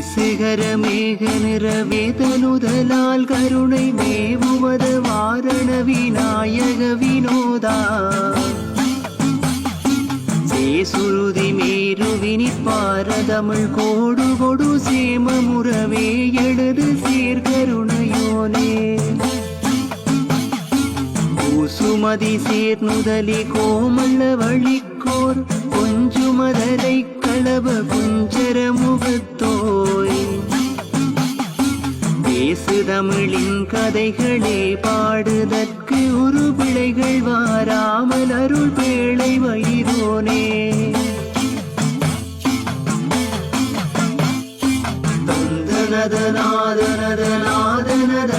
சிகர மேக நிறவேதலுதலால் கருணை மேவுவத வாரண விநாயக வினோதா. சேசுருதி வினிப்பார தமிழ் கோடு கொடு சேம முறவே எழுது சீர்கருணையோனே பூசுமதி சேர்நுதலி கோமல்ல வழிக்கோர் கொஞ்சுமதலை களவ குஞ்சர முகத்தோய் தமிழின் கதைகளே பாடுதற்கு உரு பிழைகள் வாராமல் அருள் பேழை வயிறோனே. தந்தனதநாதனதநாதனதனானா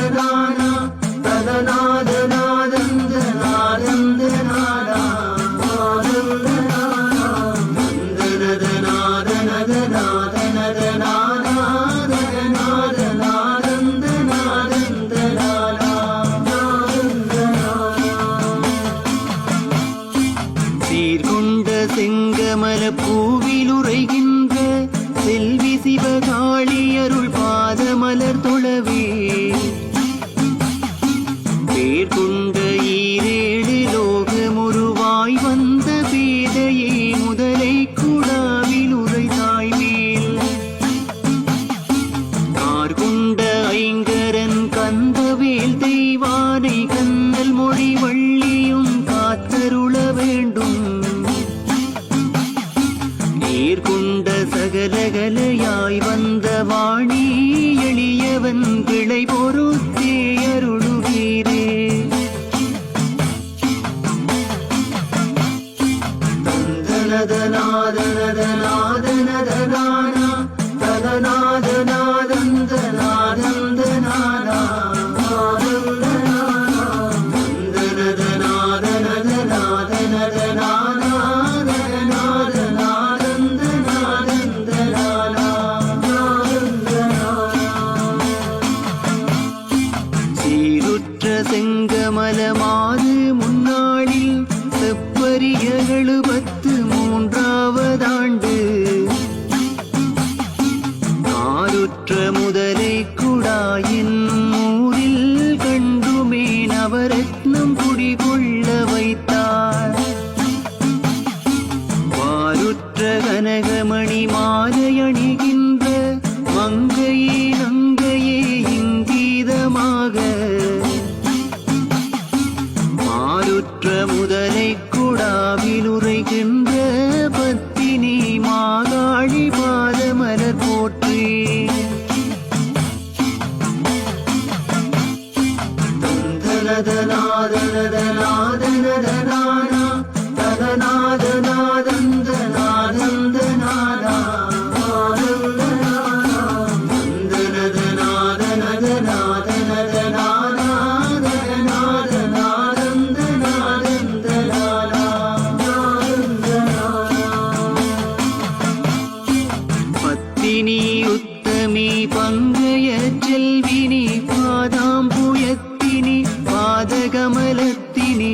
பத்தினி உத்தமி பங்கைய செல்வினி பாதாம்புயத்தினி பாதகமலத்தினி.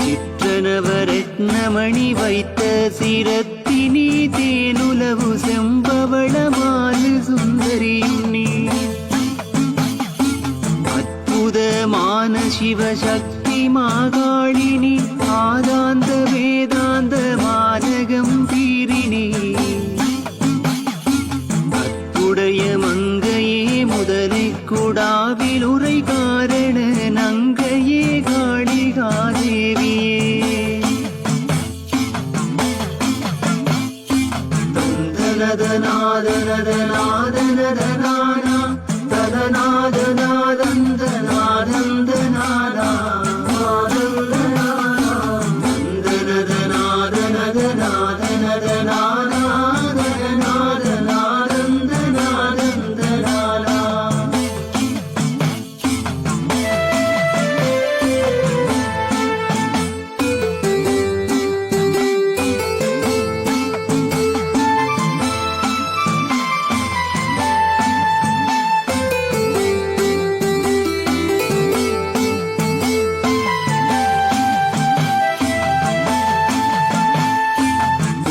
சிற்றனவரத்னமணி வைத்த சிரத்தினி தேனுலவு செம்பவளமாலு சுந்தரியும் நீ அற்புதமான சிவசக்தி மாகாளினி ஆதாந்த வேதாந்த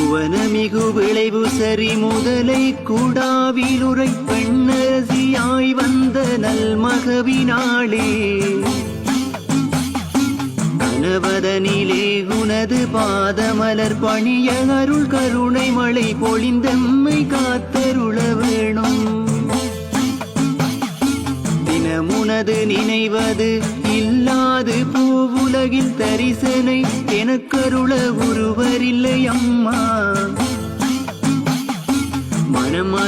புவனமிகு விளைவு சரி முதலை கூடாவிலுரை பெண்ணரசியாய் வந்த நல்மகவினாளே கணவதனிலே உனது பாதமலர் பணிய அருள் கருணை மழை பொழிந்தம்மை காத்தருள வேணும். தினமுனது நினைவது இல்லாது பூவுலகில் தரிசனை எனக்கருள ஒருவரில்லை அம்மா.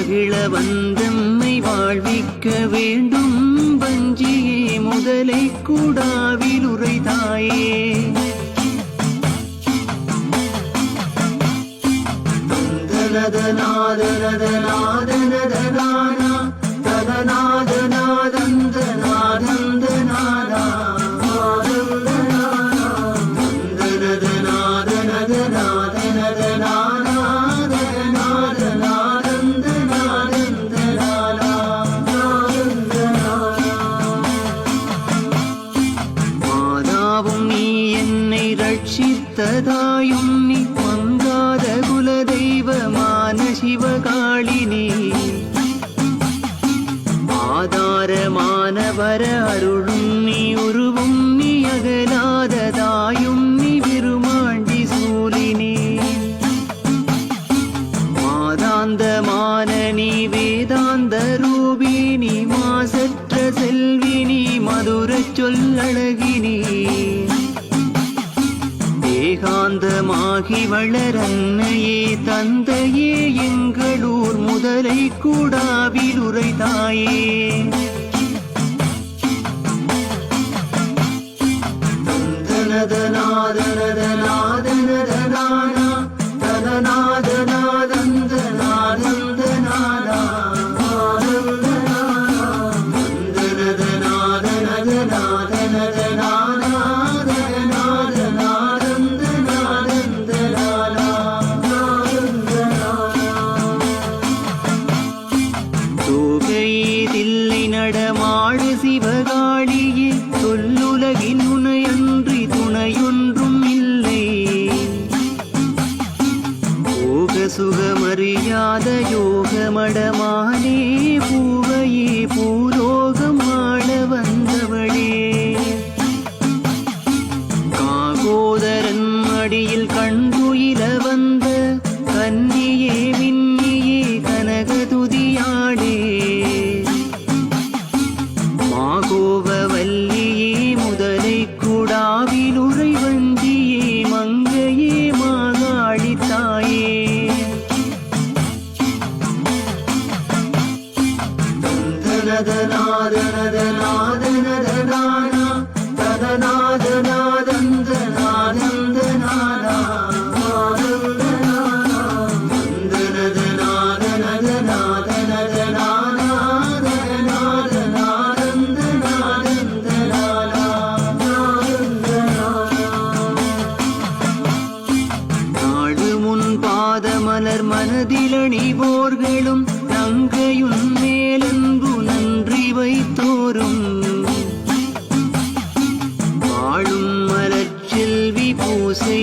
மனமகிழ வந்தம்மை வாழ்விக்க வேண்டும். வஞ்சியே முதலை கூடாவில் உரைதாயே தந்தனதநாதனதநாதனதனானா ததநாதநாதந்தநாதந்தநாதா ஆதாரமானவர அருளும் நீ உருவும் நீ அகலாததாயும் நீ விருமாண்டி சூலினி. மாதாந்தமான நீ வேதாந்த ரூபினி மாசற்ற செல்வினி மதுர சொல்லழகினி ஏகாந்தமாகி வளரன்னையே தந்தையே எங்களூர் முதலை கூடாவில் உரைதாயே dene dene dene dene. படமா மலர் மனதிலணி போர்களும் நங்கையுன் மேலன்பு நன்றி வைத்தோரும். வாழும் மலர்ச்செல்வி பூசை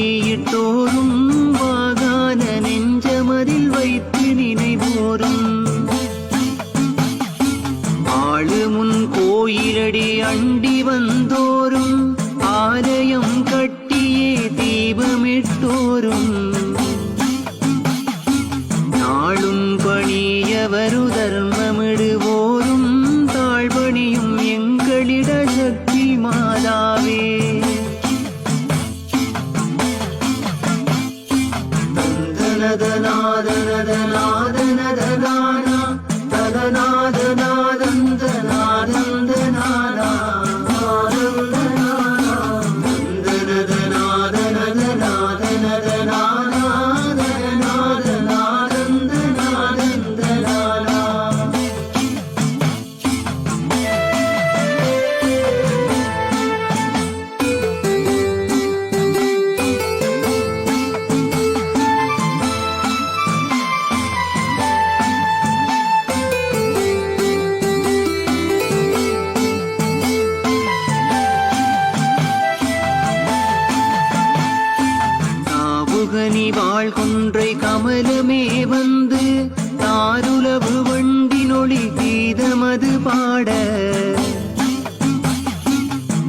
கன்னிவாள் கொன்றை கமலமே வந்து தாருலவு வண்டினொளி கீதமது பாட.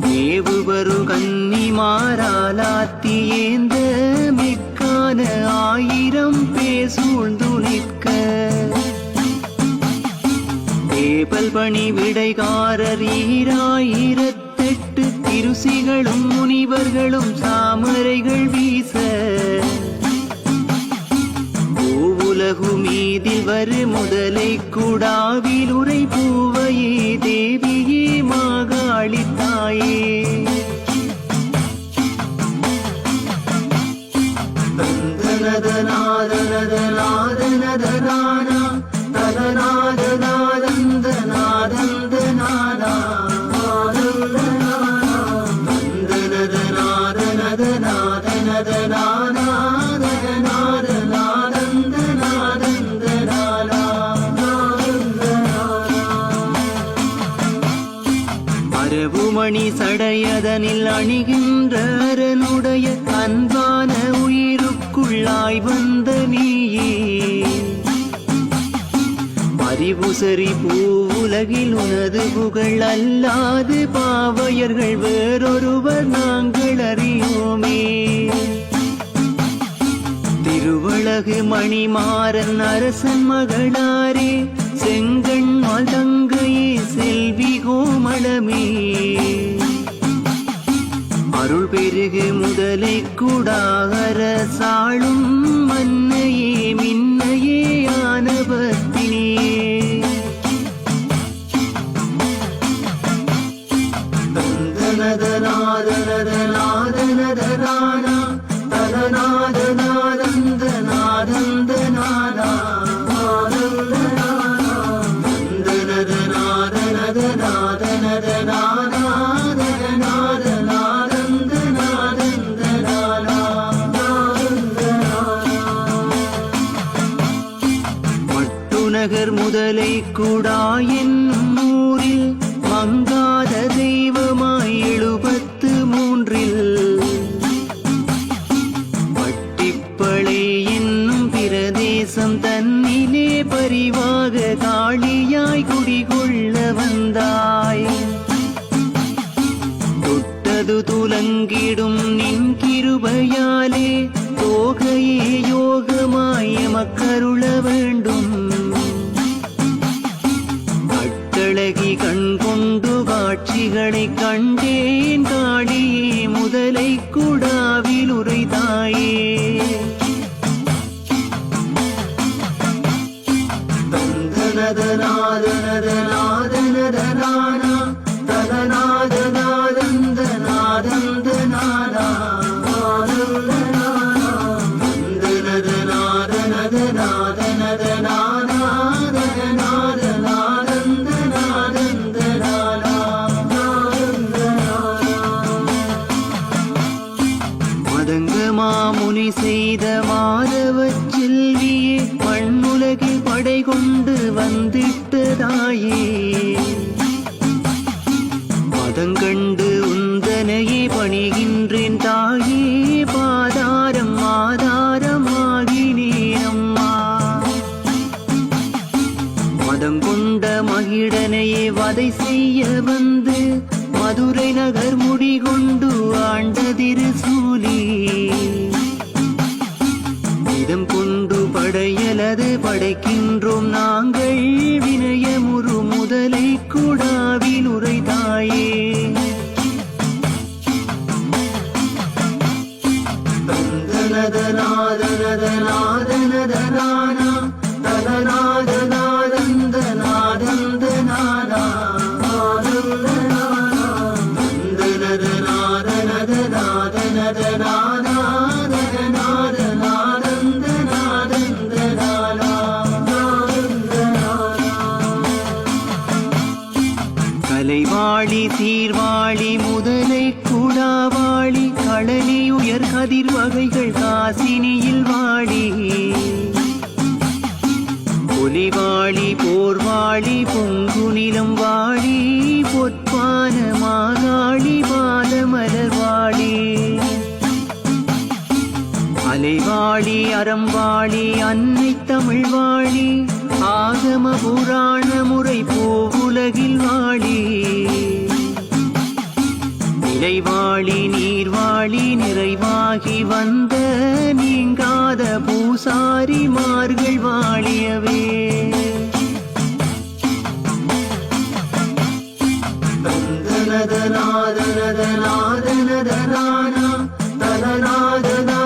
தேவுவரு கன்னிமாராலாத்தி ஏந்த மிக்கான ஆயிரம் பேசூழ்ந்து நிற்க. தேபல் பணி விடைகாரர் ஈராயிரத்தெட்டு திருசிகளும் முனிவர்களும் சாமரைகள் வீச. உலகுமீதில் வரு முதலை குடாவில் உரை பூவையே தேவியே மாகாளி தாயே. தந்தனதனாதனதனாதனதனானா ததநாதநாதந்தநாதந்தநானா அணிகின்ற அரனுடைய அன்பான உயிருக்குள்ளாய் வந்த நீயே. அறிவுசரி பூவுலகில் உனது புகழ் அல்லாது பாவையர்கள் வேறொருவர் நாங்கள் அறியோமே திருவழகு மணிமாறன் அரசன் மகளாரே செங்கண் மதங்கையே செல்வி கோமளமே. அருள் பெருகு முதலை கூடாகர சாளும் மன்னையே மின்னையே ஆனவத்தினியே தந்தனதனாதனதனாதனதனானா ததநாதநாதந்தநாதந்தநானா தேன் காளியே முதலை குடாவில் உரைதாயே மதுரை நகர் முடிகொண்டு ஆண்டதிரு சூலி இதம் கொண்டு படையலது படைக்கின்றோம் நாங்கள். வினயமுறு முதலை குடாவில் உரைதாயே தந்தனதனாதனதனாதனதனானா ததநாதநாதந்தநாதந்தநானா ஞான மாநாடி பாத மலர்வாடி அலைவாடி அறம்பாடி அன்னை தமிழ்வாடி ஆகம புராண முறை பூவுலகில் வாடி இறைவாழி நீர்வாழி நிறைவாகி வந்த நீங்காத பூசாரி மார்கள் வாழியவே. தனதனாதனதனாதனதனான தனநாதன